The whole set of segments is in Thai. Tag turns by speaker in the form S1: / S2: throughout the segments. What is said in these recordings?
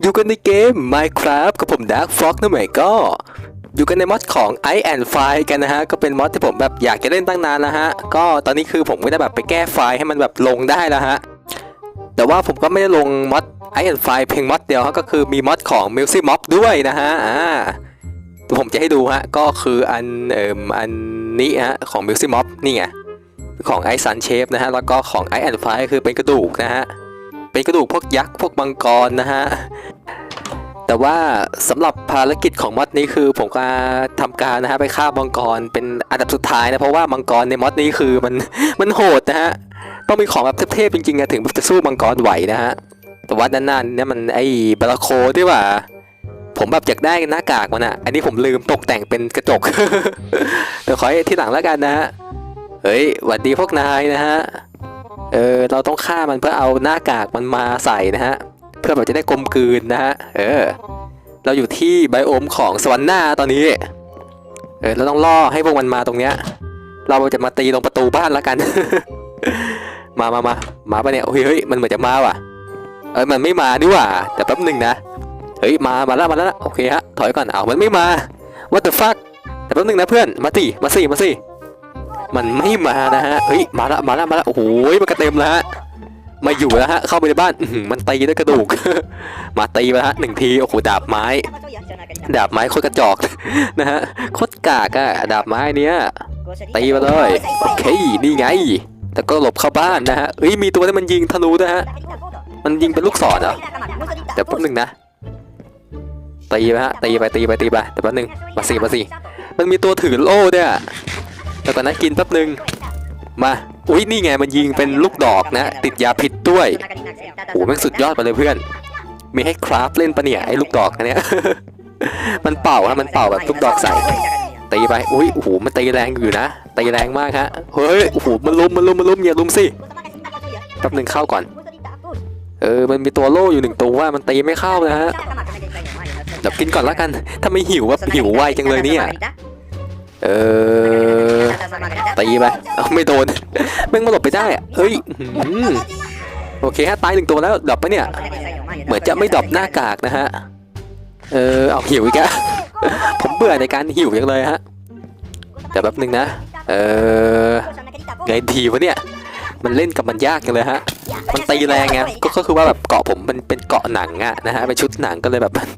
S1: อยู่กันในเกม Minecraft กับผม Dark Frog นั่นหมายก็ อยู่กันในมอดของ i and File กันนะฮะ ก็เป็นมอดที่ผมแบบอยากจะเล่นตั้งนานแล้วฮะ ก็ตอนนี้คือผมก็ได้แบบไปแก้ไฟล์ให้มันแบบลงได้แล้วฮะ แต่ว่าผมก็ไม่ได้ลงมอด i and File เพียงมอดเดียวฮะก็คือมีมอดของ m u s i c Mob ด้วยนะฮะ อ่าเดี๋ยวผมจะให้ดูฮะ ก็คืออันเอ่มอันนี้ฮะของ m u s i c Mob นี่ไงของ i Sun Shape นะฮะ แล้วก็ของ i and File คือเป็นกระดูกนะฮะ เป็นกระดูกพวกยักษ์พวกมังกรนะฮะแต่ว่าสำหรับภารกิจของมอดนี้คือผมก็ทำการนะฮะไปฆ่ามังกรเป็นอันดับสุดท้ายนะเพราะว่ามังกรในมอดนี้คือมันมันโหดนะฮะต้องมีของแบบเทพๆจริงๆอะถึงจะสู้มังกรไหวนะฮะแต่ว่าด้านหน้าเนี่ยมันไอ้บาราโคด้วยว่า ผมแบบอยากได้หน้ากากมันอะอันนี้ผมลืมตกแต่งเป็นกระจกเดี๋ยวขอให้ที่หลังแล้วกันนะฮะเฮ้ยหวัดดีพวกนายนะฮะ เออเราต้องฆ่ามันเพื่อเอาหน้ากากมันมาใส่นะฮะ เพื่อแบบจะได้กลมกลืนนะฮะ เออ เราอยู่ที่ไบโอมของสวรรค์หน้าตอนนี้ เออเราต้องล่อให้พวกมันมาตรงเนี้ย เราจะมาตีตรงประตูบ้านแล้วกัน มามามามาปะเนี่ยเฮ้ยเฮ้ยมันเหมือนจะมาว่ะ เอ้ยมันไม่มาดิว่ะแต่แป๊บหนึ่งนะ เฮ้ยมา มาแล้วมาแล้วโอเคฮะ ถอยก่อน เอามันไม่มา what the fuck แต่แป๊บหนึ่งนะเพื่อน มาสิมาสิมาสิ มันไม่มานะฮะเฮ้ยมาละมาละมาละโอ้โหมันกระเต็มแล้วฮะมาอยู่แล้วฮะเข้าไปในบ้านมันตีด้วยกระดูก มาตีไปฮะหนึ่งทีโอ้โหดาบไม้ ดาบไม้โคตรกระจอกนะฮะโคตรกากอะดาบไม้เนี้ยตีมาเลยโอเคนี่ไงแต่ก็หลบเข้าบ้านนะฮะเอ้ยมีตัวที่มันยิงธนูด้วยฮะมันยิงเป็นลูกศรเหรอแต่แป๊บหนึงนะตีไปฮะตีไปตีไปตีไปแต่แป๊บหนึงมาสิมาสิมันมีตัวถือโล่ด้วย แต่ตอนนั้นกินแป๊บนึงมาอุ้ยนี่ไงมันยิงเป็นลูกดอกนะ ติดยาพิษด้วยโอ้โหแม่งสุดยอดไปเลยเพื่อน มีให้คราฟเล่นปะเนี่ยไอ้ลูกดอกอันเนี้ยมันเป่าฮะมันเป่าแบบลูกดอกใส่ตีไปอุ้ยโอ้โหมันตีแรงอยู่นะตีแรงมากฮะเฮ้ยโอ้โหมันลุมมันลุมมันลุมอย่าลุมสิแป๊บนึงเข้าก่อน เออมันมีตัวโล่อยู่หนึ่งตัวว่ามันตีไม่เข้านะฮะเดี๋ยวกินก่อนละกันถ้าไม่หิวว่าหิวไวจังเลยเนี่ยเออ ตีไปเอ้าไม่โดนแม่งมาหลบไปได้อะเฮ้ยอื้อหือโอเคฮะตายหนึ่งตัวแล้วดรอปปะเนี่ย เหมือนจะไม่ดรอปหน้ากากนะฮะ เออเอาหิวอีกอะผมเบื่อในการหิวอย่างเลยฮะแต่แป๊บหนึงนะ เออไงดีวะเนี่ย มันเล่นกับมันยากจังเลยฮะ มันตีแรงไงก็ก็คือว่าแบบเกาะผมมันเป็นเกาะหนังอะนะฮะเป็นชุดหนังก็เลยแบบมัน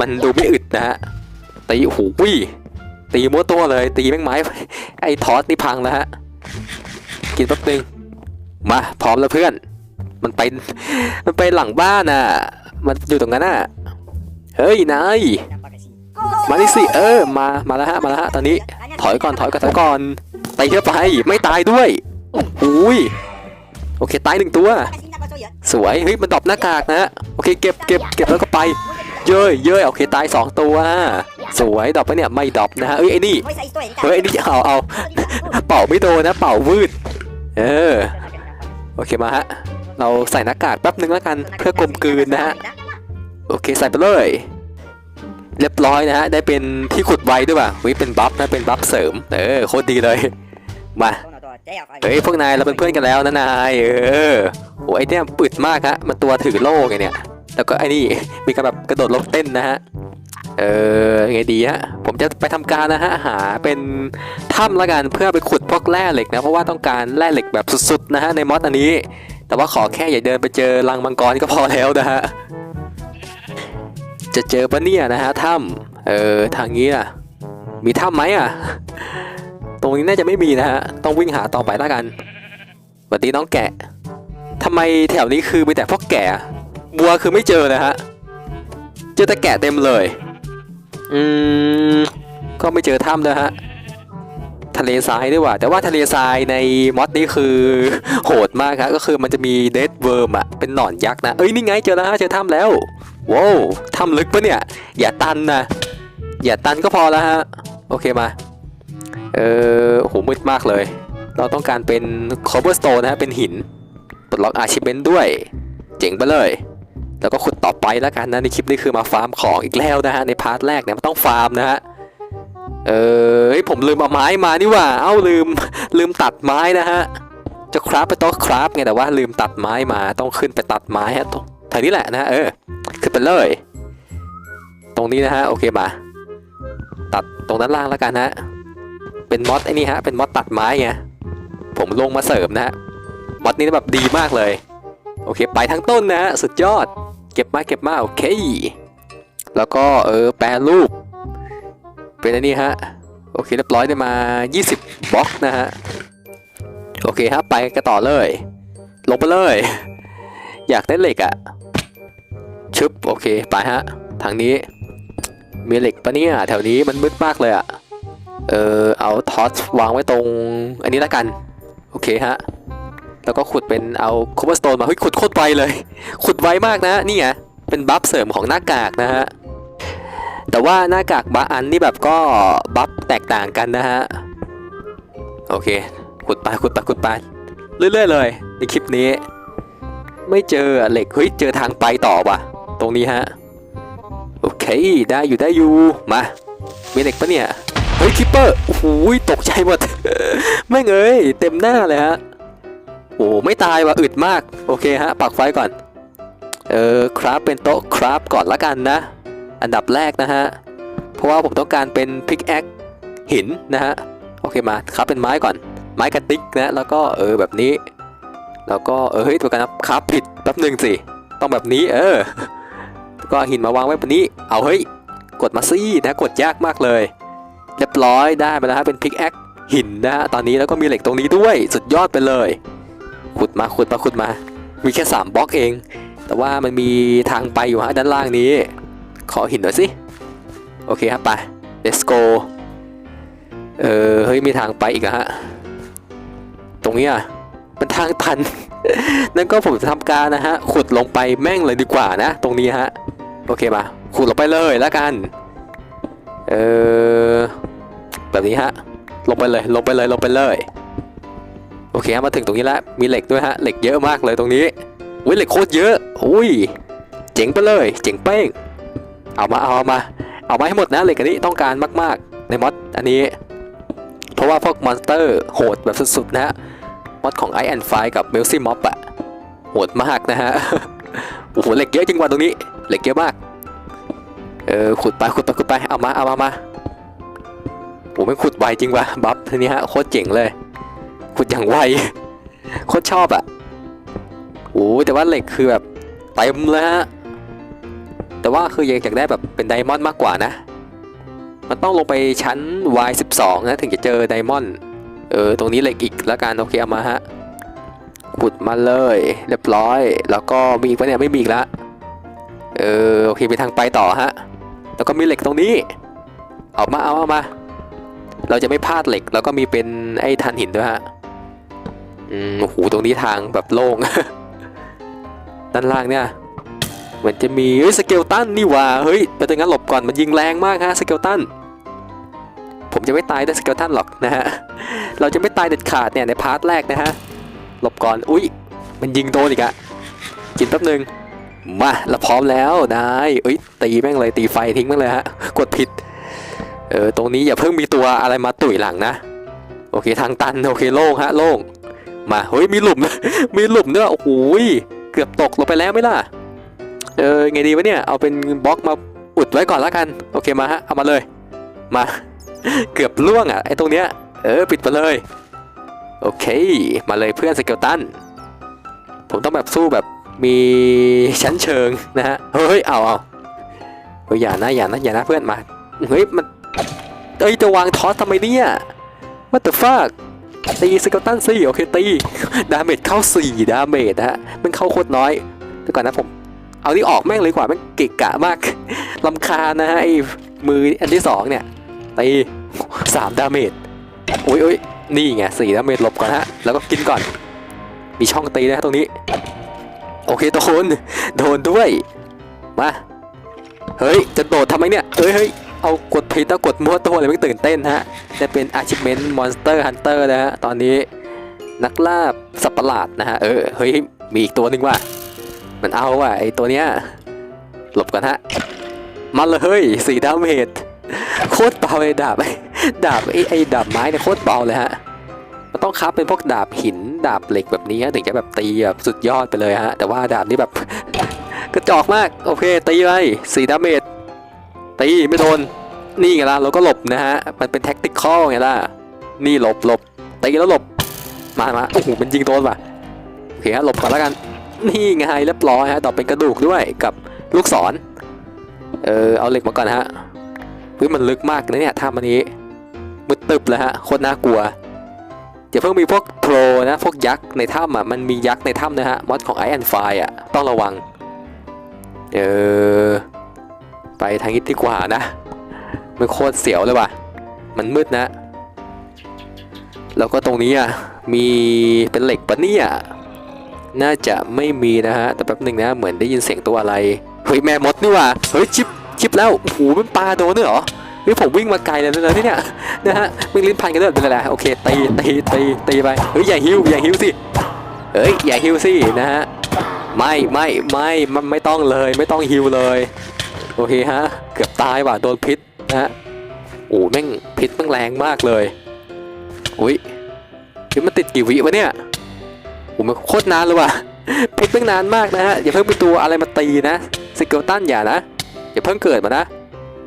S1: มันดูไม่อึดนะฮะตีโอ้โหวิ ตีมั่วตัวเลย ตีแม่งไม้ไอ้ทอสนี่พังแล้วฮะ กินแป๊บนึง มาพร้อมแล้วเพื่อน มันไป มันไปหลังบ้านอะ มันอยู่ตรงนั้นอะ เฮ้ยนายมาดิสิเออมา มาแล้วฮะ มาแล้วฮะ ตอนนี้ ถอยก่อน ถอยก่อน ถอยก่อนตีเข้าไป ไม่ตายด้วยอุ้ย โอเค ตายหนึ่งตัว สวย เฮ้ย มันดรอปหน้ากากนะฮะ โอเค เก็บ เก็บ เก็บแล้วก็ไป เย้ยเย้ยโอเค ตายสองตัว สวยดรอปไปะเนี่ยไม่ดรอปนะฮะเอ้ยไอ้นี่เฮ้ยไอ้นี่เอาเอาเป่าไม่โดนนะเป่าวืดเออโอเคมาฮะเราใส่หน้ากากแป๊บนึงแล้วกันเพื่อกลมกลืนนะฮะโอเคใส่ไปเลย เรียบร้อยนะฮะได้เป็นที่ขุดไวด้วยว่ะเฮ้ยเป็นบัฟนะเป็นบัฟเสริมเออโคตรดีเลยมาเฮ้ยพวกนายเราเป็นเพื่อนกันแล้วนะนายเออโอ้ไอเนี่ยปึดมากฮะมันตัวถือโล่ไงเนี่ย แล้วก็ไอ้นี่มีการแบบกระโดดลงเต้นนะฮะเออไงดีฮะผมจะไปทำการนะฮะหาเป็นถ้ำละกันเพื่อไปขุดพวกแร่เหล็กนะเพราะว่าต้องการแร่เหล็กแบบสุดๆนะฮะในมอสอันนี้ แต่ว่าขอแค่อย่าเดินไปเจอรังมังกรก็พอแล้วนะฮะจะเจอปะเนี่ยนะฮะถ้ำเออทางนี้ล่ะ มีถ้ำไหมอะ ตรงนี้น่าจะไม่มีนะฮะต้องวิ่งหาต่อไปละกันสวัสดีน้องแกะทำไมแถวนี้คือมีแต่พวกแกะ บัวคือไม่เจอนะฮะ เจอแต่แกะเต็มเลย อืม ก็ไม่เจอถ้ำนะฮะ ทะเลทรายด้วยว่ะ แต่ว่าทะเลทรายในมอดนี้คือโหดมากครับก็คือมันจะมีเดดเวิร์มอะ เป็นหนอนยักษ์นะ เอ้ยนี่ไงเจอแล้วฮะ เจอถ้ำแล้ว ว้าวถ้ำลึกปะเนี่ย อย่าตันนะ อย่าตันก็พอแล้วฮะ โอเคมา เออโหมืดมากเลย เราต้องการเป็น cobblestone นะฮะ เป็นหินปลดล็อก achievement ด้วย เจ๋งไปเลย แล้วก็ขุดต่อไปแล้วกันนะในคลิปนี้คือมาฟาร์มของอีกแล้วนะฮะในพาร์ทแรกเนี่ยมันต้องฟาร์มนะฮะเออผมลืมเอาไม้มานี่ว่า เอ้าลืมลืมตัดไม้นะฮะจะคราฟไปโต๊ะคราฟไงแต่ว่าลืมตัดไม้มาต้องขึ้นไปตัดไม้ฮะตรงทางนี้แหละนะฮะเออขึ้นไปเลย ตรงนี้นะฮะโอเคมา ตัดตรงด้านล่างแล้วกันฮะเป็นมอสไอ้นี่ฮะเป็นมอสตัดไม้ไงผมลงมาเสริมนะฮะมอสนี้แบบดีมากเลย โอเค ไปทั้งต้นนะฮะสุดยอด ก็บมาเก็บมาโอเค แล้วก็เออแปรรูป เป็นอันนี้ฮะ โอเคเรียบร้อยได้มา 20บล็อกนะฮะ โอเคครับไปกันต่อเลย ลงไปเลย อยากได้เหล็กอะชึบโอเคไปฮะ ทางนี้ มีเหล็กปะเนี่ยแถวนี้มันมืดมากเลยอะ่ะเออเอาทอสวางไว้ตรง อันนี้แล้วกัน โอเคฮะ แล้วก็ขุดเป็นเอาค o เ b อร์สโตนมาเฮ้ยขุดโคตรไวเลย ขุดไวมากนะนี่ไงเป็นบัฟเสริมของหน้ากากนะฮะแต่ว่าหน้ากากบางอันนี่แบบก็บัฟแตกต่างกันนะฮะโอเคขุดไปขุดไปขุดไปเรื่อยๆเลยในคลิปนี้ ไม่เจอเหล็กเฮ้ยเจอทางไปต่อว่ะ ตรงนี้ฮะโอเคได้อยู่ได้อยู่มามีเหล็กปะเนี่ยเฮ้ยคิปเปอร์โอ้โหตกใจหมดแม่งเอ้ยเต็มหน้าเลยฮะ โอ้ไม่ตายว่ะอึดมาก โอเคฮะ ปักไฟก่อน เออครับเป็นโต๊ะครับก่อนละกันนะ อันดับแรกนะฮะ เพราะว่าผมต้องการเป็นพิกแอคหินนะฮะ โอเคมาครับเป็นไม้ก่อน ไม้กระติกนะ แล้วก็เออแบบนี้ แล้วก็เออเฮ้ยตัวกันนะครับผิดแป๊บหนึ่งสิ ต้องแบบนี้ เออ ก็หินมาวางไว้แบบนี้ เอาเฮ้ย กดมาซี่นะ กดยากมากเลย เรียบร้อยได้มาแล้วฮะเป็นพิกแอคหินนะฮะ ตอนนี้แล้วก็มีเหล็กตรงนี้ด้วย สุดยอดไปเลย ขุดมาขุดมาขุดมา มีแค่ 3บล็อกเอง แต่ว่ามันมีทางไปอยู่ฮะด้านล่างนี้ ขอหินหน่อยสิ โอเคครับไป let's go เออเฮ้ยมีทางไปอีกอะฮะ ตรงนี้อะเป็นทางตัน นั่นก็ผมจะทำการนะฮะ ขุดลงไปแม่งเลยดีกว่านะ ตรงนี้ฮะ โอเคมา ขุดลงไปเลยแล้วกัน เออแบบนี้ฮะ ลงไปเลย ลงไปเลย ลงไปเลย อเคฮะมาถึงตรงนี้แล้วมีเหล็กด้วยฮะเหล็กเยอะมากเลยตรงนี้อุ้ยเหล็กโคตรเยอะอุ้ยเจ๋งไปเลย เจ๋งเป้งเอามาเอามา เอามาให้หมดนะเหล็กอันนี้ต้องการมาก ๆ ในมอดอันนี้ เพราะว่าพวกมอนสเตอร์โหดแบบสุดๆนะฮะมอดของ i อ f i กับ m e l c y Mob อะโหดมากนะฮะโอ้โหเหล็กเยอะจริงว่ะตรงนี้เหล็กเยอะมากเออขุดไปขุดไปขุดไปเอามาเอามามาโอ้ไม่ขุดไวจริงว่ะบัฟทีนี้ฮะโคตรเจ๋งเลย ขุดอย่างไวโคตรชอบอะโอ้แต่ว่าเหล็กคือแบบเต็มเลยฮะแต่ว่าคืออยากได้แบบเป็นไดมอนด์มากกว่านะ มันต้องลงไปชั้น Y12 นะถึงจะเจอไดมอนด์เออตรงนี้เหล็กอีกแล้วกันโอเคเอามาฮะขุดมาเลย เรียบร้อย แล้วก็มีอีกปะเนี่ยไม่มีอีกละเออโอเคไปทางไปต่อฮะแล้วก็มีเหล็กตรงนี้เอามาเอาเอามา เราจะไม่พลาดเหล็กแล้วก็มีเป็นไอ้ทันหินด้วยฮะ อืมโอ้โหตรงนี้ทางแบบโล่ง ด้านล่างเนี่ยเหมือนจะมีเฮ้ยสเกลตันนี่ว่าเฮ้ยไปตรงนั้นหลบก่อนมันยิงแรงมากฮะสเกลตันผมจะไม่ตายด้วยสเกลตันหรอกนะฮะเราจะไม่ตายเด็ดขาดเนี่ยในพาร์ทแรกนะฮะหลบก่อนอุ้ยมันยิงโดนอีกอะกินแป๊บนึงมาเราพร้อมแล้วได้เอ้ยตีแม่งเลยตีไฟทิ้งแม่งเลยฮะกดผิดเออตรงนี้อย่าเพิ่งมีตัวอะไรมาตุ๋ยหลังนะ โอเคทางตันโอเคโล่งฮะโล่ง มาเฮ้ยมีหลุม มีหลุมด้วยโอ้โหเกือบตกลงไปแล้วไหมล่ะเออไงดีวะเนี่ยเอาเป็นบล็อกมาอุดไว้ก่อนละกัน โอเคมาฮะเอามาเลยมา เกือบล่วงอะไอ้ตรงเนี้ยเออปิดไปเลยโอเค มาเลยเพื่อนสเกลตันผมต้องแบบสู้แบบมีชั้นเชิงนะฮะเฮ้ยเอาเอาเฮ้ยอย่านะอย่านะอย่านะเพื่อนมาเฮ้ยมันเอ้ยจะวางทอสทำไมเนี่ย What the fuck ตีสเกลตันสิโอเคตีดาเมจเข้า4ดาเมจนะฮะมันเข้าโคตรน้อยเดี๋ยวก่อนนะผม เอาที่ออกแม่งเลยกว่าแม่งเกะกะมากลำคาญนะฮะไอ้มืออันที่สองเนี่ยตีสามดาเมจโอ้ยโอ้ยนี่ไงสี่ดาเมจหลบก่อนฮะแล้วก็กินก่อน มีช่องตีนะฮะตรงนี้ โอเคโดนโดนด้วยมาเฮ้ยจะโดดทำไมเนี่ยเฮ้ยเฮ้ย เอากดผิดแล้วกดมั่วตัวเลยไม่ตื่นเต้นฮะจะเป็น achievement monster hunter นะฮะ ตอนนี้นักล่าสัตว์ประหลาดนะฮะ เออ เฮ้ย มีอีกตัวหนึ่งว่ะ มันเอาว่ะไอตัวเนี้ย หลบกันฮะ มาเลย สีดาเมจโคตรเบาเลยดาบดาบไอไอดาบไม้เนี่ยโคตรเบาเลยฮะ มันต้องคับเป็นพวกดาบหินดาบเหล็กแบบนี้ถึงจะแบบตีแบบสุดยอดไปเลยฮะ แต่ว่าดาบนี้แบบกระจอกมาก โอเคตีไปสีดาเมจ ตีไม่โดน นี่ไงล่ะเราก็หลบนะฮะ มันเป็นแท็กติคอลไงล่ะ นี่หลบหลบตีแล้วหลบ มามาโอ้โหมันยิงโดนว่ะโอเคฮะหลบก่อนแล้วกัน นี่ไงเรียบร้อยฮะ ต่อเป็นกระดูกด้วยกับลูกศร เออเอาเหล็กมาก่อนฮะเฮ้ยมันลึกมากนะเนี่ยถ้ำอันนี้มืดตึบเลยฮะโคตรน่ากลัวอย่าเพิ่งมีพวกโทรนะ พวกยักษ์ในถ้ำอะ มันมียักษ์ในถ้ำนะฮะ มอดของไอแอนไฟอะ ต้องระวัง เออ ไปทางนี้ดีกว่านะ มันโคตรเสียวเลยว่ะ มันมืดนะ แล้วก็ตรงนี้อะ มีเป็นเหล็กปะเนี่ย น่าจะไม่มีนะฮะ แต่แป๊บหนึ่งนะ เหมือนได้ยินเสียงตัวอะไร เฮ้ยแม่มดนี่ว่ะ เฮ้ยชิปชิปแล้วโอ้โหมันปลาโดนด้วยเหรอเฮ้ยผมวิ่งมาไกลเลยนะที่เนี่ย นะฮะวิ่งลิ้นพันกันด้วยเป็นไรโอเคตีตีตีตีไป เฮ้ยอย่าฮิวอย่าฮิวสิ เฮ้ยอย่าฮิวสินะฮะ ไม่ไม่ไม่ไม่ต้องเลยไม่ต้องฮิวเลย โอเคฮะ เกือบตายว่ะโดนพิษนะฮะโอ้แม่งพิษแม่งแรงมากเลย อุ้ยพิษมันติดกี่วิวะเนี่ยโอ้มันโคตรนานเลยว่ะพิษแม่งนานมากนะฮะอย่าเพิ่งไปตัวอะไรมาตีนะสเกลตันอย่านะอย่าเพิ่งเกิดมานะ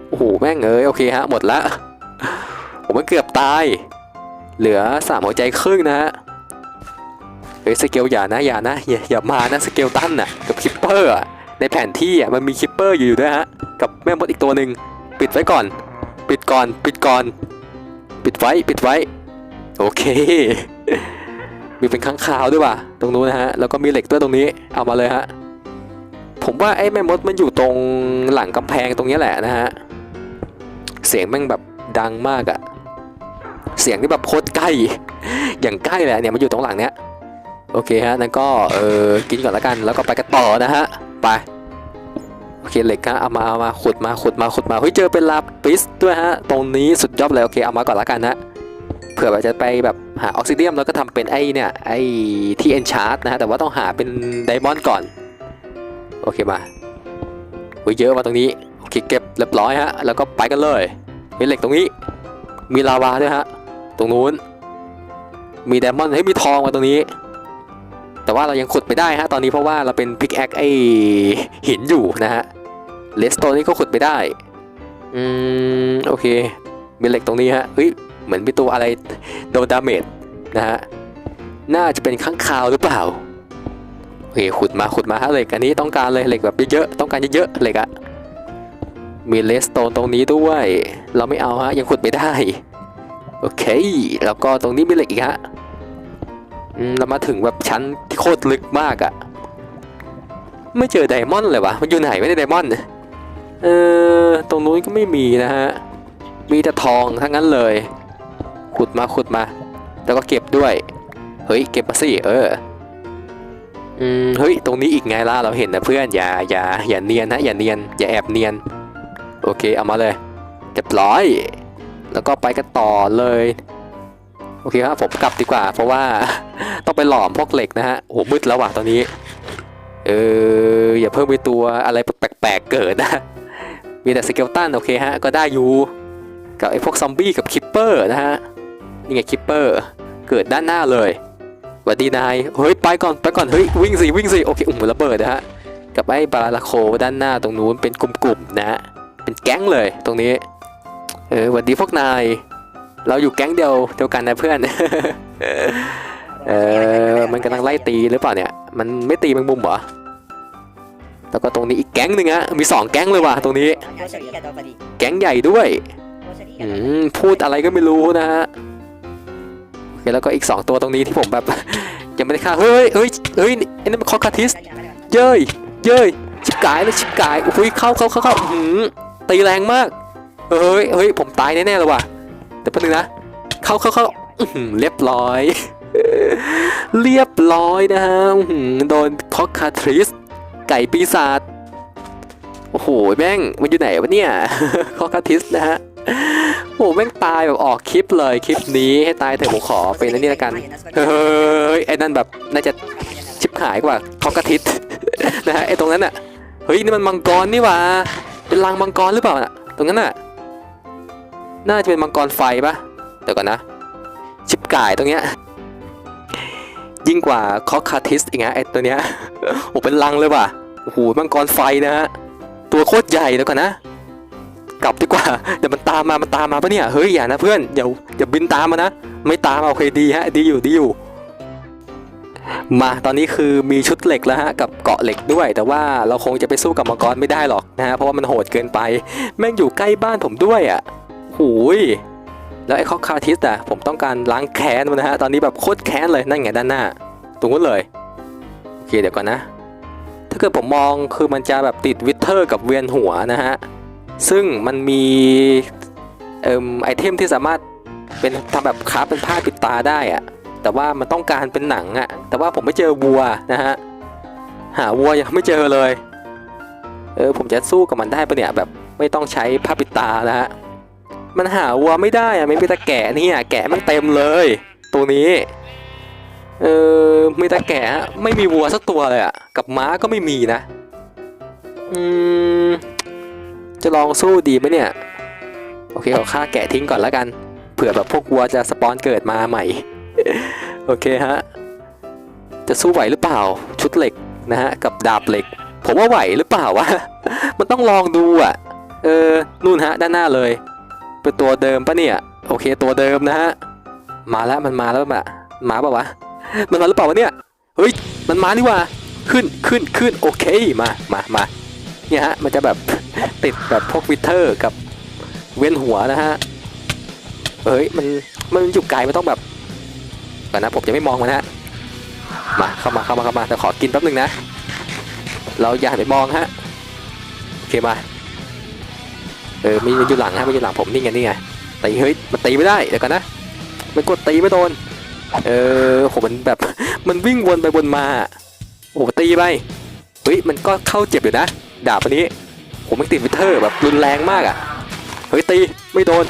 S1: โอ้โหแม่งเอ้ยโอเคฮะหมดละผมมันเกือบตาย เหลือสามหัวใจครึ่งนะฮะเฮ้ยสเกลอย่านะอย่านะอย่าอย่ามานะสเกลตันน่ะกับคิปเปอร์อะ ในแผนที่อะมันมีคิปเปอร์อยู่ด้วยฮะกับแม่มดอีกตัวหนึ่งปิดไว้ก่อน ปิดก่อนปิดก่อน ปิดไว้ปิดไว้ โอเค มีเป็นข้างคาวด้วยว่ะตรงนู้นนะฮะแล้วก็มีเหล็กด้วยตรงนี้เอามาเลยฮะผมว่าไอ้แม่มดมันอยู่ตรงหลังกำแพงตรงนี้แหละนะฮะเสียงแม่งแบบดังมากอะเสียงที่แบบโคตรใกล้ อย่างใกล้เละเนี่ยมันอยู่ตรงหลังเนี้ยโอเคฮะนั่นก็เออกินก่อนล้วกันแล้วก็ไปกันต่อนะฮะไป เคเหล็กฮะเอามาเอามาขุดมาขุดมาขุดมาเฮ้ยเจอเป็นลาปิสด้วยฮะตรงนี้สุดยอดเลยโอเคเอามาก่อนล้วกันนะเผื่อว่าจะไปแบบหาออกซิเดียมแล้วก็ทำเป็นไอ้เนี่ยไอ้ที่เอนชาร์ตนะฮะแต่ว่าต้องหาเป็นไดมอนด์ก่อนโอเคมาเฮ้ยเยอะมาตรงนี้โอเคเก็บเรียบร้อยฮะแล้วก็ไปกันเลยเฮ้ยเหล็กตรงนี้ มีลาวาด้วยฮะตรงนู้นมีไดมอนด์เฮ้ยมีทองมาตรงนี้แต่ว่าเรายังขุดไม่ได้ฮะตอนนี้เพราะว่าเราเป็นพิกแอคไอหินอยู่นะฮะ เลสโตนนี่ก็ขุดไม่ได้ อืม โอเค มีเหล็กตรงนี้ฮะเฮ้ย เหมือนมีตัวอะไรโดนดาเมจนะฮะ น่าจะเป็นข้างคาวหรือเปล่า โอเค ขุดมา ขุดมาฮะเหล็ก อันนี้ต้องการเลยเหล็กแบบเยอะๆ ต้องการเยอะๆ เหล็กอะมีเลสโตนตรงนี้ด้วย เราไม่เอาฮะ ยังขุดไม่ได้ โอเค แล้วก็ตรงนี้มีเหล็กอีกฮะอืมเรามาถึงแบบชั้นที่โคตรลึกมากอะไม่เจอไดมอนด์เลยวะมันอยู่ไหนไม่ได้ไดมอนด์ เออตรงนู้นก็ไม่มีนะฮะ มีแต่ทองทั้งนั้นเลย ขุดมาขุดมา แล้วก็เก็บด้วย เฮ้ย เก็บมาสิเออ อืม เฮ้ย ตรงนี้อีกไงล่ะ เราเห็นนะเพื่อน อย่า อย่า อย่าเนียนนะ อย่าเนียน อย่าแอบเนียน โอเค เอามาเลยเรียบร้อย แล้วก็ไปกันต่อเลย โอเคครับ ผมกลับดีกว่า เพราะว่าต้องไปหลอมพวกเหล็กนะฮะ โอ้มืดแล้วว่ะตอนนี้ เออ อย่าเพิ่มไปตัวอะไรแปลกๆเกิดนะ มีแต่สเกลตันโอเคฮะ ก็ได้อยู่ กับไอ้พวกซอมบี้กับคิปเปอร์นะฮะ นี่ไงคิปเปอร์ เกิดด้านหน้าเลยหวัดดีนาย เฮ้ย ไปก่อน ไปก่อน เฮ้ย วิ่งสิ วิ่งสิ โอเค อุ้มระเบิดนะฮะ กับไอ้บาราโคด้านหน้าตรงนู้นเป็นกลุ่มๆนะฮะ เป็นแก๊งเลยตรงนี้ เออหวัดดีพวกนาย เราอยู่แก๊งเดียวเดียวกันนะเพื่อน เออ มันกำลังไล่ตีหรือเปล่าเนี่ย มันไม่ตีแมงมุมเหรอ แล้วก็ตรงนี้อีกแก๊งหนึ่งฮะมีสองแก๊งเลยว่ะตรงนี้ แก๊งใหญ่ด้วยอืมพูดอะไรก็ไม่รู้นะฮะโอเคแล้วก็อีกสองตัวตรงนี้ที่ผมแบบ ยังไม่ได้ฆ่าเฮ้ยเฮ้ยเฮ้ยไอ้นั่นมันคอคาทิสเย้ยเย้ยชิบกายเลยชิบกายโอ้ยเข้าเข้าเข้าเข้าอื้อหือตีแรงมากเฮ้ยเฮ้ยผมตายแน่ๆเลยว่ะแต่แป๊บนึงนะเข้าเข้าเข้าอื้อหือเรียบร้อย เรียบร้อยนะฮะอื้อหือโดนคอกคาทริส ไก่ปีศาจโอ้โหแม่งมันอยู่ไหนวะเนี่ยคอคาทิสนะฮะโอ้โหแม่งตายแบบออกคลิปเลยคลิปนี้ให้ตายเถอะผมขอเป็นอันนี้ละกันเฮ้ยไอ้นั่นแบบน่าจะชิบหายกว่าคอกคาทิสนะฮะไอ้ตรงนั้นอะเฮ้ยนี่มันมังกรนี่หว่าเป็นรังมังกรหรือเปล่าน่ะตรงนั้นน่ะน่าจะเป็นมังกรไฟปะเดี๋ยวก่อนนะ ชิบก่ายตรงเนี้ยยิ่งกว่าคอคาทิสอีกนะไอ้ตัวเนี้ยโอ้เป็นลังเลยว่ะ โอ้โหมังกรไฟนะฮะตัวโคตรใหญ่แล้วกันนะ กลับดีกว่าเดี๋ยวมันตามมามันตามมาปะเนี่ยเฮ้ยอย่านะเพื่อนอย่าอย่าบินตามมานะไม่ตามโอเคดีฮะดีอยู่ดีอยู่ มาตอนนี้คือมีชุดเหล็กแล้วฮะกับเกาะเหล็กด้วย แต่ว่าเราคงจะไปสู้กับมังกรไม่ได้หรอกนะฮะเพราะว่ามันโหดเกินไป แม่งอยู่ใกล้บ้านผมด้วยอะหูยแล้วไอ้คอกคาทิสอะผมต้องการล้างแค้นมันนะฮะตอนนี้แบบโคตรแค้นเลยนั่นไงด้านหน้าตรงนู้นเลยโอเคเดี๋ยวก่อนนะ ถ้าเกิดผมมองคือมันจะแบบติดวิเทอร์กับเวียนหัวนะฮะ ซึ่งมันมีเอ่มไอเทมที่สามารถเป็นทำแบบคราฟเป็นผ้าปิดตาได้อะแต่ว่ามันต้องการเป็นหนังอะแต่ว่าผมไม่เจอวัวนะฮะ หาวัวยังไม่เจอเลย เออผมจะสู้กับมันได้ปะเนี่ยแบบไม่ต้องใช้ผ้าปิดตานะฮะ มันหาวัวไม่ได้อะไม่มีแต่แกะนี่ยแกะมันเต็มเลย ตัวนี้ เออมีแต่แกะไม่มีวัวสักตัวเลยอะกับม้าก็ไม่มีนะ อืม จะลองสู้ดีไหมเนี่ย โอเคขอฆ่าแกะทิ้งก่อนแล้วกัน เผื่อแบบพวกวัวจะสปอนเกิดมาใหม่ โอเคฮะ จะสู้ไหวหรือเปล่า ชุดเหล็กนะฮะ กับดาบเหล็ก ผมว่าไหวหรือเปล่าวะ มันต้องลองดูอะเออ นู่นฮะ ด้านหน้าเลย เป็นตัวเดิมปะเนี่ย โอเค ตัวเดิมนะฮะ มาแล้วมันมาแล้วปะมาเปล่าวะ มันมาหรือเปล่าวะเนี่ย เฮ้ย มันมานี่ว่า ขึ้น ขึ้น ขึ้น โอเค มา มา มา เนี่ยฮะ มันจะแบบติดแบบพวกวิเทอร์กับเวียนหัวนะฮะ เฮ้ย มัน มันอยู่ไกลมันต้องแบบก่อนนะผมจะไม่มองมันฮะ มา เข้ามา เข้ามา เข้ามา แต่ขอกินแป๊บหนึงนะ เราอย่าหันไปมองฮะ โอเค มา เออ มีมันอยู่หลังฮะมันอยู่หลังผมนี่ไงนี่ไงตีเฮ้ย มันตีไม่ได้ เดี๋ยวกันนะ มันกดตีไม่โดน เออโหมันแบบ มันวิ่งวนไปวนมาโอ้ตีไปเฮ้ยมันก็เข้าเจ็บอยู่นะ ดาบอันนี้ผมมันติดวิเทอร์แบบรุนแรงมากอะ่ะเฮ้ยตีไม่โดน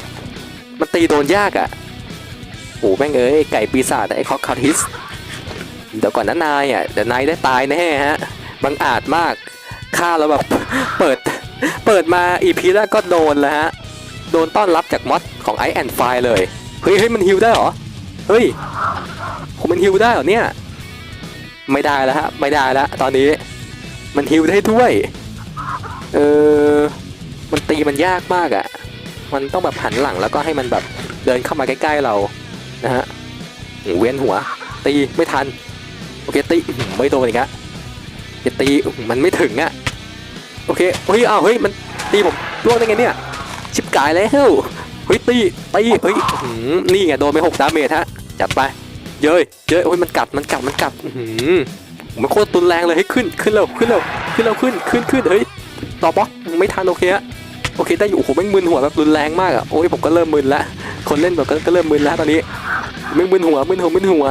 S1: มันตีโดนยากอะ่ะโอ้แม่งเอ้ยไก่ปีศาจไอ้คอกคาทิสเดี๋ยวก่อนนะนายอะเดี๋ยวนายได้ตายแน่ฮะบังอาจมากฆ่าแล้วแบบเปิดเปิดมาอีพีแรกก็โดนแล้วฮะโดนต้อนรับจากมอดของไอแอนไฟเลยเฮ้ยเฮ้ยมันฮิวได้เหรอ เฮ้ย ผมมันฮิวได้เหรอเนี่ย ไม่ได้แล้วฮะ ไม่ได้แล้วตอนนี้ มันฮิวได้ด้วย เออ มันตีมันยากมากอะ่ะ มันต้องแบบหันหลังแล้วก็ให้มันแบบเดินเข้ามาใกล้ๆเรานะฮะหเวียนหัว ตีไม่ทัน โอเคตีไม่โดนอีกอะจะตีมันไม่ถึงอะโอเค เฮ้ยอ้าวเฮ้ย มันตีผมร่วงได้ไงเนี่ย ชิบกายแล้ว เฮ้ยตีตีเฮ้ยนี่ไงโดนไปหกดาเมจฮะจัดไปเย้ยเย้ยโอ้ยมันกัดมันกัดมันกัดหือมันโคตรตุนแรงเลยเฮ้ยขึ้นขึ้นเร็วขึ้นเร็วขึ้นเร็วขึ้นขึ้นขึ้นเฮ้ยต่อบล็อกไม่ทันโอเคฮะโอเคได้อยู่โอ้โหแม่งมึนหัวแบบรุนแรงมากอะโอ้ยผมก็เริ่มมึนละคนเล่นแบบก็เริ่มมึนแล้วตอนนี้แม่งมึนหัวมึนหัวมึนหัว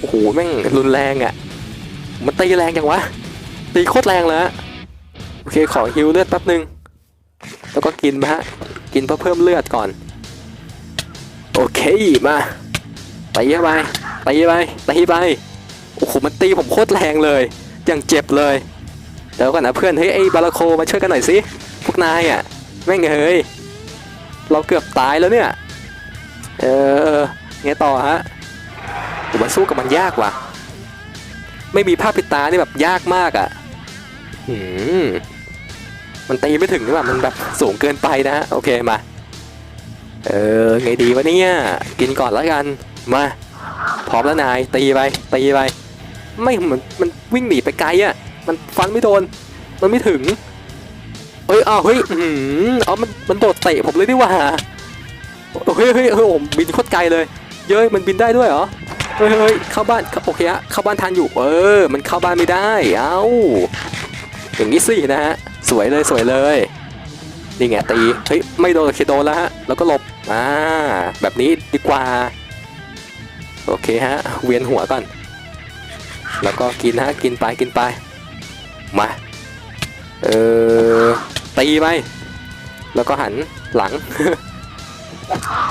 S1: โอ้โหแม่งรุนแรงอะ่ะ มันตีแรงจังวะตีโคตรแรงเลยฮะโอเคขอฮิวเลือดแป๊บนึงแล้วก็กินมาฮะ กินเพื่อเพิ่มเลือดก่อน โอเคมาตีเข้าไปตีไปตีไปโอ้โหมันตีผมโคตรแรงเลยอย่างเจ็บเลยเดี๋ยวก่อนนะเพื่อนเฮ้ยไอ้บาราโคมาช่วยกันหน่อยสิพวกนายอะแม่งเฮ้ยเราเกือบตายแล้วเนี่ยเออไงต่อฮะผมว่าสู้กับมันยากว่ะ ไม่มีผ้าปิดตานี่แบบยากมากอะ่ะ หืม มันตีไม่ถึงนี่ว่ามันแบบสูงเกินไปนะฮะโอเคมา เออไงดีวะเนี่ย กินก่อนแล้วกัน มา พร้อมแล้วนายตีไปตีไป ไม่เหมือนมันวิ่งหนีไปไกลอะ่ะ มันฟันไม่โดน มันไม่ถึงเฮ้ยอ้าวเฮ้ยอืมอ๋อมันมันโดดเตะผมเลยนี่หว่าเฮ้ยเฮ้ยเฮ้ยผมบินโคตรไกลเลย เย้ยมันบินได้ด้วยเหรอเฮ้ยเฮ้ยเข้าบ้านโอเคฮะเข้าบ้านทันอยู่ เออ มันเข้าบ้านไม่ได้ เอ้าอย่างนี้สินะฮะ สวยเลยสวยเลยนี่ไงตีเฮ้ยไม่โดนเคโดนแล้วฮะแล้วก็หลบอ่าแบบนี้ดีกว่า โอเคฮะ เวียนหัวก่อน แล้วก็กินฮะกินไปกินไป มาเออตีไปแล้วก็หันหลัง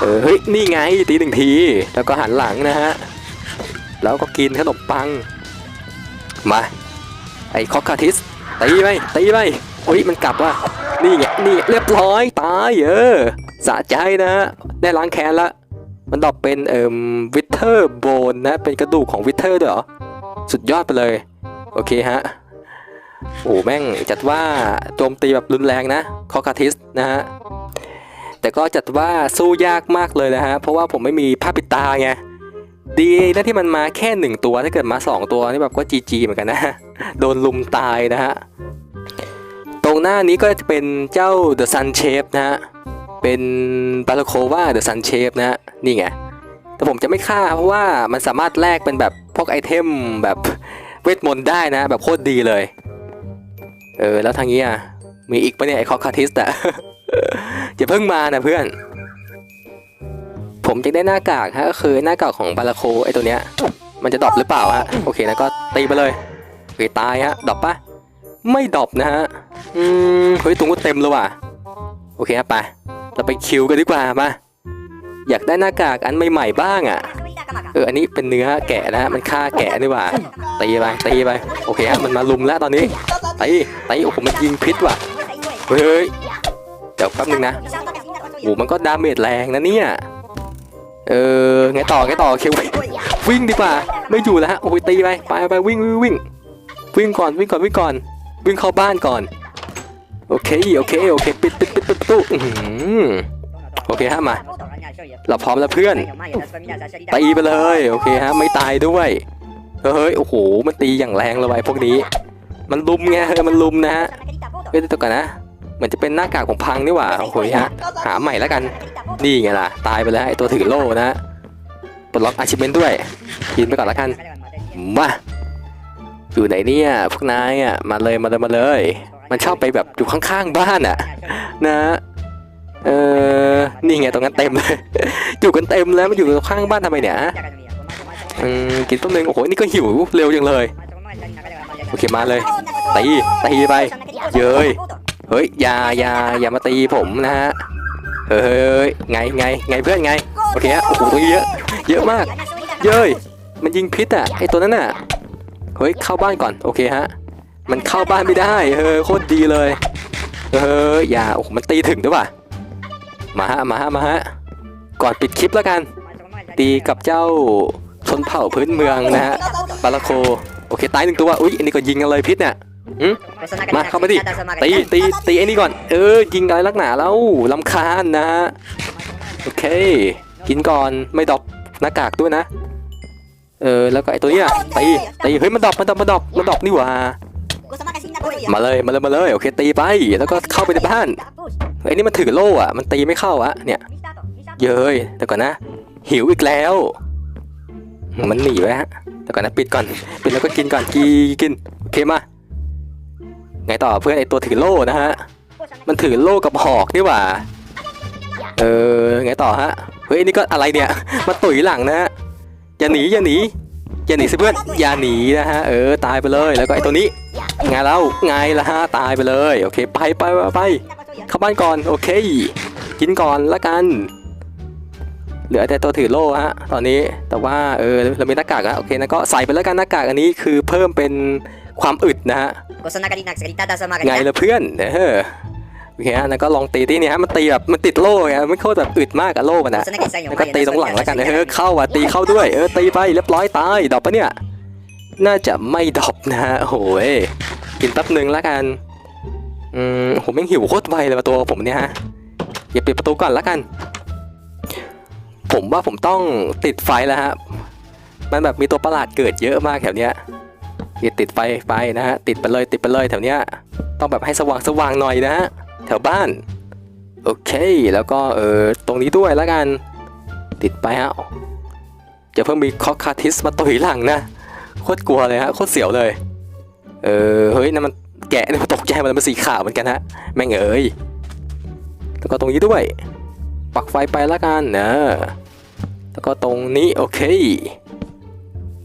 S1: เออเฮ้ยนี่ไงตีหนึ่งที แล้วก็หันหลังนะฮะแล้วก็กินขนมปังมาไอ้คอกคาทิสตีไปตีไป เฮ้ยมันกลับว่ะนี่ไงนี่เรียบร้อยตายเออสะใจนะฮะได้ล้างแค้นละมันดอกเป็นเอ่มวิเทอร์โบนนะเป็นกระดูกของวิเทอร์ด้วยเหรอสุดยอดไปเลย โอเคฮะโอ้แม่งจัดว่าโจมตีแบบรุนแรงนะคอคาทิสนะฮะแต่ก็จัดว่าสู้ยากมากเลยนะฮะเพราะว่าผมไม่มีผ้าปิดตาไงดีนะที่มันมาแค่หนึ่งตัวถ้าเกิดมาสองตัวนี่แบบก็จีจีเหมือนกันนะ โดนลุมตายนะฮะ รงหน้านี้ก็จะเป็นเจ้า The Sun Shape นะฮะ เป็นบาลโควา The Sun Shape นะฮะ นี่ไง แต่ผมจะไม่ฆ่าเพราะว่ามันสามารถแลกเป็นแบบพวกไอเทมแบบเวทมนต์ได้นะ แบบโคตรดีเลย เออ แล้วทางนี้อะ มีอีกปะเนี่ยไอคอคาทิสอะอย่าเพิ่งมานะเพื่อน ผมจะได้หน้ากากฮะก็คือหน้ากากของบาลโคไอตัวเนี้ย มันจะดรอปหรือเปล่าฮะ โอเคนะก็ตีไปเลยโอเคตายฮะดรอปปะ ไม่ดอปนะฮะ อืม เฮ้ยตรงก็เต็มเลยว่ะ โอเคครับไป เราไปคิวกันดีกว่ามาอยากได้หน้ากากอันใหม่ๆบ้างอะ เออ อันนี้เป็นเนื้อแกะนะฮะ มันฆ่าแกะนี่ว่าตีไปตีไป โอเคฮะ มันมาลุมแล้วตอนนี้ตีตีโอ้โหมันยิงพิษว่ะ เฮ้ย เดี๋ยวแป๊บนึงนะโอ้มันก็ดาเมจแรงนะเนี่ย เออ ไงต่อ ไงต่อคิววิ่งดีกว่า ไม่อยู่แล้วฮะ โอ้ยตีไป ไปไปวิ่งวิ่งวิ่งวิ่งก่อนวิ่งก่อนวิ่งก่อน วิ่งเข้าบ้านก่อน โอเค โอเค โอเค ปิดปิดปิดปิดประตูอื้อหือโอเคฮะมา เราพร้อมแล้วเพื่อน ตีไปเลย โอเคฮะ ไม่ตายด้วย เฮ้ย โอ้โห มันตีอย่างแรงเลยไอ้พวกนี้ มันลุมไงเออมันลุมนะฮะเฮ้ยเดี๋ยวก่อนนะ เหมือนจะเป็นหน้ากากของพังนี่หว่า โอ้โหฮะ หาใหม่แล้วกัน นี่ไงล่ะ ตายไปแล้วไอ้ตัวถือโล่นะปลดล็อกอาชิเมนด้วย กินไปก่อนแล้วกัน มา อยู่ไหนเนี่ยพวกนายอะมาเลยมาเลยมาเลย มันชอบไปแบบอยู่ข้างๆบ้านอะ นะเออนี่ไงตรงนั้นเต็มเลยอยู่กันเต็มแล้วมันอยู่ข้างบ้านทำไมเนี่ยอืมกินต้นนึงโอ้โหนี่ก็หิวเร็วจังเลยโอเคมาเลยตีตีไป เย้ยเฮ้ยอย่าอย่าอย่ามาตีผมนะฮะเฮ้ยไงไงไงเพื่อนไงโอเคฮะโอ้โหตรงเยอะ เยอะมาก เย้ยมันยิงพิษอะไอตัวนั้นอะ เฮ้ยเข้าบ้านก่อนโอเคฮะ มันเข้าบ้านไม่ได้เฮ้ยโคตรดีเลยเฮ้ยอย่าโอ้โหมันตีถึงด้วยว่ะมาฮะมาฮะมาฮะก่อนปิดคลิปแล้วกัน ตีกับเจ้าชนเผ่าพื้นเมืองนะฮะบาลาโคโอเคตายหนึ่งตัวอุ๊ยอันนี้ก็ยิงกันเลยพิษเนี่ยมาเข้ามาดิตีตีตีไอ้นี่ก่อน เออยิงอะไรลักหนาแล้วลำคาญนะฮะโอเค กินก่อนไม่ดอปหน้ากากด้วยนะ เออแล้วก็ไอ้ตัวเนี้ยตีตีเฮ้ยมันดรอปมันดรอปมันดรอปมันดรอปนี่หว่ามาเลยมาเลยมาเลยโอเคตีไปแล้วก็เข้าไปในบ้านเฮ้ยไอ้นี่มันถือโล่อะมันตีไม่เข้าอะเนี่ย เย้ยแต่ก่อนนะ หิวอีกแล้ว มันหนีไว้ฮะแต่ก่อนนะปิดก่อนปิดแล้วก็กินก่อนกินกินโอเคมาไงต่อเพื่อนไอตัวถือโล่นะฮะมันถือโล่กับหอกนี่หว่าเออไงต่อฮะเฮ้ยนี่ก็อะไรเนี่ยมาตุ๋ยหลังนะฮะ อย่าหนีอย่าหนีอย่าหนีสิเพื่อนอย่าหนีนะฮะเออตายไปเลยแล้วก็ไอตัวนี้ไงแล้วไงล่ะฮะตายไปเลยโอเคไปไปไปไปเข้าบ้านก่อนโอเค กินก่อนละกัน เหลือแต่ตัวถือโล่ฮะตอนนี้แต่ว่าเออเรามีหน้ากากอะโอเคนะก็ใส่ไปแล้วกันหน้ากากอันนี้คือเพิ่มเป็นความอึดนะฮะไงล่ะเพื่อนเออ โอเคฮะแล้วก็ลองตีที่นี่ฮะมันตีแบบมันติดโล่ไงมันโคตรแบบอึดมากอะโล่มันอะแล้วก็ตีตรงหลังแล้วกันเออเข้าอะตีเข้าด้วยเออตีไปเรียบร้อยตายดรอปปะเนี่ยน่าจะไม่ดรอปนะฮะโอ้โหยกินแป๊บหนึ่งแล้วกันอืมผมยังหิวโคตรไวเลยมาตัวผมเนี่ยฮะอย่าปิดประตูก่อนแล้วกัน ผมว่าผมต้องติดไฟแล้วฮะมันแบบมีตัวประหลาดเกิดเยอะมากแถวเนี้ยอย่าติดไฟไปนะฮะติดไปเลยติดไปเลยแถวเนี้ยต้องแบบให้สว่างสว่างหน่อยนะฮะ แถวบ้าน โอเค แล้วก็เออตรงนี้ด้วยแล้วกัน ติดไปฮะจะเพิ่งมีคอคาทิสมาตุยหลังนะ โคตรกลัวเลยฮะ โคตรเสียวเลย เออ เฮ้ยนั่นมันแกะเนี่ยตกใจมันเป็นสีขาวเหมือนกันฮะ แม่งเอ้ยแล้วก็ตรงนี้ด้วย ปักไฟไปแล้วกันนะแล้วก็ตรงนี้โอเค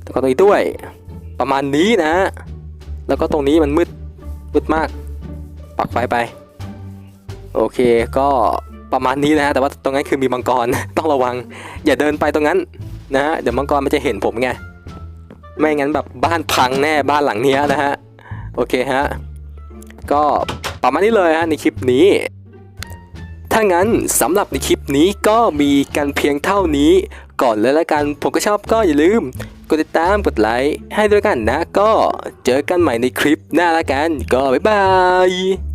S1: แล้วก็ตรงนี้ด้วย ประมาณนี้นะ แล้วก็ตรงนี้มันมืดมืดมาก ปักไฟไป โอเคก็ประมาณนี้นะฮะแต่ว่าตรงนั้นคือมีมังกร ต้องระวัง อย่าเดินไปตรงนั้นนะฮะเดี๋ยวมังกรมันจะเห็นผมไงไม่งั้นแบบบ้านพังแน่บ้านหลังนี้นะฮะโอเคฮะก็ประมาณนี้เลยฮะในคลิปนี้ ถ้างั้นสำหรับในคลิปนี้ก็มีกันเพียงเท่านี้ก่อนเลยละกันผมก็ชอบก็อย่าลืมกดติดตามกดไลค์ให้ด้วยกันนะ ก็เจอกันใหม่ในคลิปหน้าละกัน ก็บ๊ายบาย